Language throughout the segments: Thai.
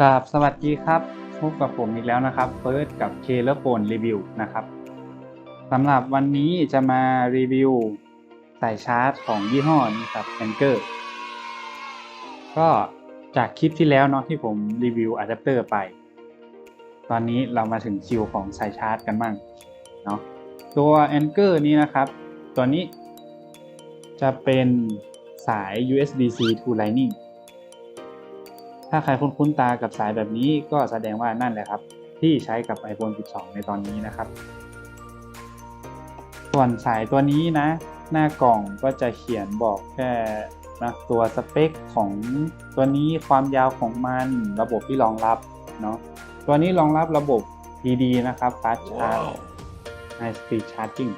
ครับสวัสดีครับ พบกับผมอีกแล้วนะครับเฟิร์สกับเคเลอร์โฟนรีวิวนะครับสำหรับวันนี้จะมารีวิวสายชาร์จของยี่ห้อนี้ครับ Anker ก็จากคลิปที่แล้วเนาะที่ผมรีวิวอะแดปเตอร์ไป ตอนนี้เรามาถึงคิวของสายชาร์จกันบ้างเนาะตัว Anker นี้นะครับ ตัวนี้จะเป็นสาย USB-C to Lightning ถ้าใครคุ้นๆตากับสายแบบนี้ก็แสดงว่านั่นแหละครับ ที่ใช้กับ iPhone 12 ในตอนนี้นะครับ ส่วนสายตัวนี้นะ หน้ากล่องก็จะเขียนบอกแค่นะตัวสเปคของตัวนี้ความยาวของมันระบบที่รองรับเนาะตัวนี้รองรับระบบ PD นะครับ Fast Charge High Speed Charging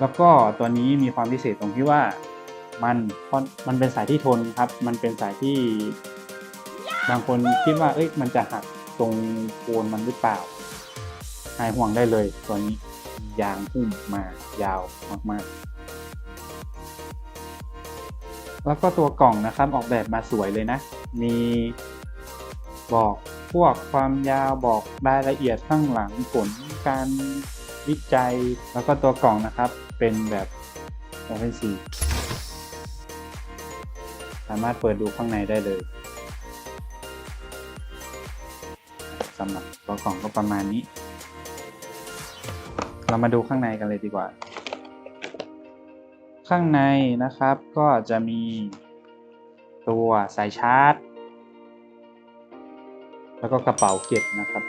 แล้วก็ตัวนี้มีความพิเศษตรงที่ว่า มันมันเป็นสายที่ทนครับ มันเป็นสายที่ บางคนคิดว่า เอ้ย มันจะหักตรงโคนมันหรือเปล่า หายห่วงได้เลย ตัวนี้ยางหุ้มมายาวมากๆ แล้วก็ตัวกล่องนะครับออกแบบมาสวยเลยนะ มีบอกพวกความยาวบอกรายละเอียดข้างหลังผลการวิจัย แล้วก็ตัวกล่องนะครับเป็นแบบ Open C สามารถเปิดดูข้างในได้เลยสำหรับตัวกล่องก็ประมาณนี้ เรามาดูข้างในกันเลยดีกว่า ข้างในนะครับก็จะมีตัวสายชาร์จ แล้วก็กระเป๋าเก็บนะครับ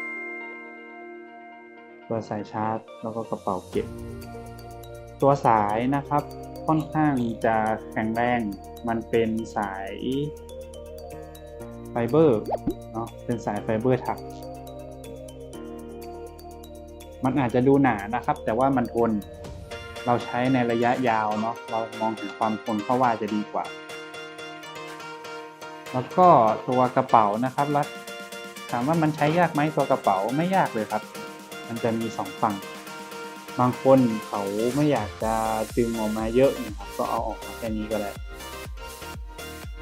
ตัวสายชาร์จ แล้วก็กระเป๋าเก็บ ตัวสายนะครับ ค่อนข้างจะแข็งแรง มันเป็นสายไฟเบอร์เนาะ เป็นสายไฟเบอร์ถัก มันอาจจะดูหนานะครับ แต่ว่ามันทน เราใช้ในระยะยาวเนาะ เรามองหาความทนเข้าว่าจะดีกว่า แล้วก็ตัวกระเป๋านะครับแล้วถามว่ามันใช้ยากไหมตัวกระเป๋าไม่ยากเลยครับ มันจะมีสองฝั่ง บางคนเขาไม่อยากจะดึงออกมาเยอะนะครับ ก็เอาออกมาแค่นี้ก็ได้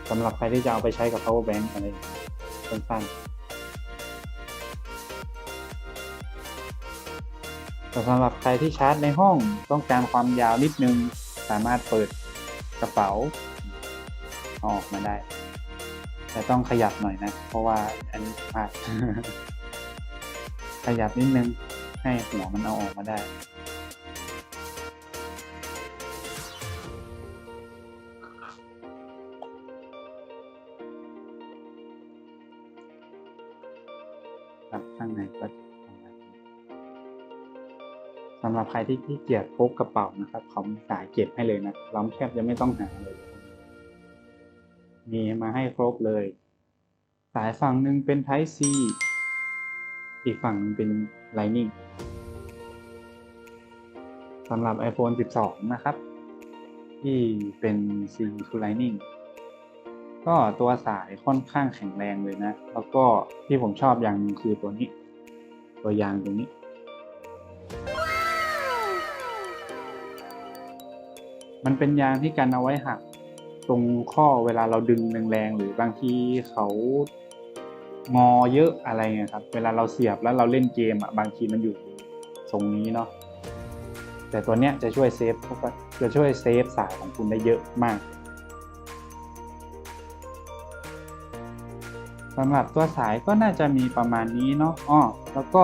สำหรับใครที่จะเอาไปใช้กับ power bank อะไรสั้นๆแต่สำหรับใครที่ชาร์จในห้องต้องการความยาวนิดนึง สามารถเปิดกระเป๋าเอาออกมาได้ แต่ต้องขยับหน่อยนะ เพราะว่าอันนี้พลาดขยับนิดนึงให้หัวมันเอาออกมาได้ ครับ ข้างในก็จะประมาณนี้สำหรับใครที่ขี้เกียจพกกระเป๋านะครับเขามีสายเก็บให้เลยนะเราแทบจะไม่ต้องหาเลย มีมาให้ครบเลย สายฝั่งหนึ่งเป็น Type C อีกฝั่งหนึ่งเป็น Lightning สำหรับ iPhone 12 นะครับ ที่เป็น C to Lightning ก็ตัวสายค่อนข้างแข็งแรงเลยนะ แล้วก็ที่ผมชอบอย่างนึงคือตัวนี้ ตัวยางตรงนี้ มันเป็นยางที่กันเอาไว้หักตรงข้อเวลาเราดึงแรงๆหรือบางทีเขางอเยอะอะไรเงี้ยครับ เวลาเราเสียบแล้วเราเล่นเกมอะบางทีมันอยู่ตรงนี้เนาะแต่ตัวเนี้ยจะช่วยเซฟจะช่วยเซฟสายของคุณได้เยอะมาก สำหรับตัวสายก็น่าจะมีประมาณนี้เนาะอ้อแล้วก็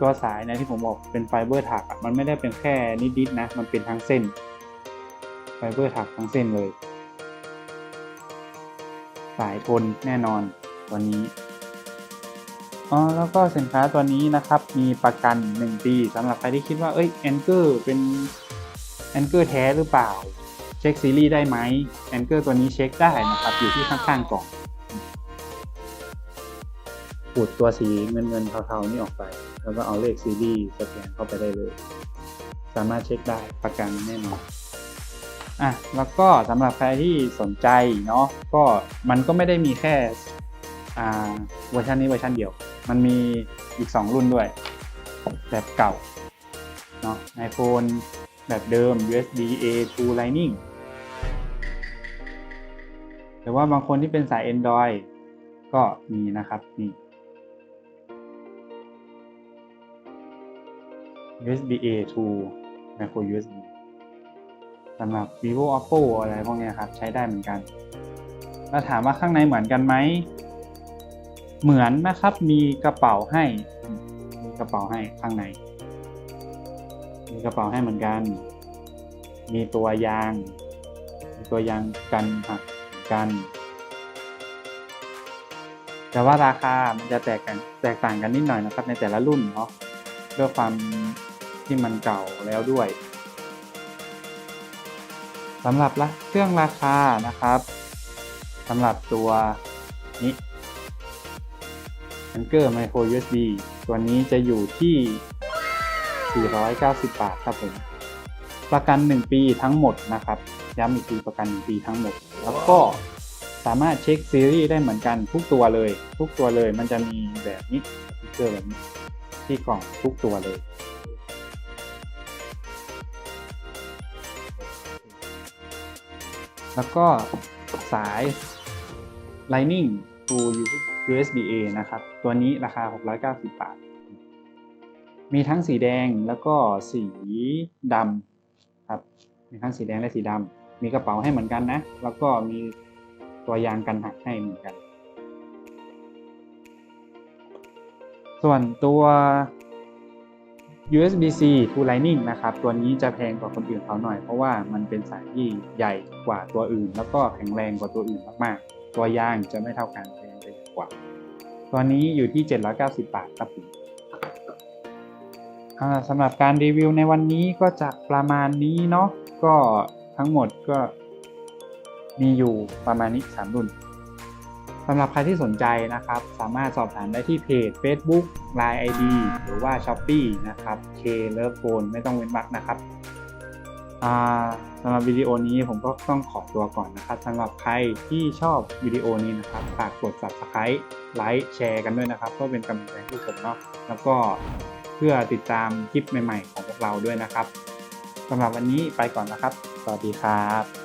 ตัวสายนยที่ผมบอกเป็นไฟเบอร์ถักมันไม่ได้เป็นแค่นิดๆนะ มันเป็นทั้งเส้น ไฟเบอร์ถักทั้งเส้นเลย สายทนแน่นอนตัวนี้อ๋อแล้วก็สินค้าตัวนี้นะครับมีประกัน 1 ปีสำหรับใครที่คิดว่าเอ้ยแอนเกอร์เป็นแอนเกอร์แท้หรือเปล่า เช็คซีรีส์ได้ไหมแอนเกอร์ตัวนี้เช็คได้นะครับ อยู่ที่ข้างๆกล่อง ขูดตัวสีเงินเงินๆเทาๆนี่ออกไป แล้วก็เอาเลขซีรีส์สแกนเข้าไปได้เลย สามารถเช็คได้ประกันแน่นอนอะแล้วก็สำหรับใครที่สนใจเนาะก็มันก็ไม่ได้มีแค่อ่าเวอร์ชันนี้เวอร์ชันเดียว มันมีอีก 2 รุ่นด้วย แบบเก่าเนาะ iPhone แบบเดิม USB A to Lightning หรือว่าบางคนที่เป็นสาย Android ก็มีนะครับนี่ USB A to micro USB สำหรับ vivo oppo อะไรพวกนี้ครับ ใช้ได้เหมือนกัน แล้วถามว่าข้างในเหมือนกันไหม เหมือนนะครับ มีกระเป๋าให้ มีกระเป๋าให้ข้างใน มีกระเป๋าให้เหมือนกัน มีตัวยาง มีตัวยางกันหักกัน แต่ว่าราคา มันจะแตกกันแตกต่างกันนิดหน่อยนะครับ ในแต่ละรุ่นเนาะด้วยความ ที่มันเก่าแล้วด้วยสำหรับละเครื่องราคานะครับสำหรับตัวนี้ Anker Micro USB ตัวนี้จะอยู่ที่ 490 บาทครับผม ประกัน 1 ปีทั้งหมดนะครับ ย้ำอีกทีประกัน 1 ปีทั้งหมด แล้วก็สามารถเช็คซีรีส์ได้เหมือนกันทุกตัวเลย ทุกตัวเลยมันจะมีแบบนี้สติ๊กเกอร์แบบนี้ที่กล่องทุกตัวเลย แล้วก็สาย Lightning to USB A นะครับ ตัวนี้ราคา 690 บาท มีทั้งสีแดงแล้วก็สีดำครับ มีทั้งสีแดงและสีดำ มีกระเป๋าให้เหมือนกันนะ แล้วก็มีตัวยางกันหักให้เหมือนกัน ส่วนตัว USB-C to Lightning นะครับ ตัวนี้จะแพงกว่าคนอื่นเขาหน่อย เพราะว่ามันเป็นสายที่ใหญ่กว่าตัวอื่น แล้วก็แข็งแรงกว่าตัวอื่นมากๆ ตัวยางจะไม่เท่ากันแพงไปกว่า ตัวนี้อยู่ที่ 790 บาทครับผมอ่าสำหรับการรีวิวในวันนี้ก็จะประมาณนี้เนาะ ก็ทั้งหมดก็มีอยู่ประมาณนี้3รุ่น สำหรับใครที่สนใจนะครับ สามารถสอบถามได้ที่เพจ Facebook Line ID หรือว่า Shopee นะครับ K Love Phone ไม่ต้องเว้นวรรคนะครับสำหรับวิดีโอนี้ผมก็ต้องขอตัวก่อนนะครับสำหรับใครที่ชอบวิดีโอนี้นะครับฝากกด Subscribe ไลค์แชร์กันด้วยนะครับเพื่อเป็นกำลังใจให้ผมเนาะแล้วก็เพื่อติดตามคลิปใหม่ ๆ ของพวกเราด้วยนะครับสำหรับวันนี้ไปก่อนนะครับ สวัสดีครับ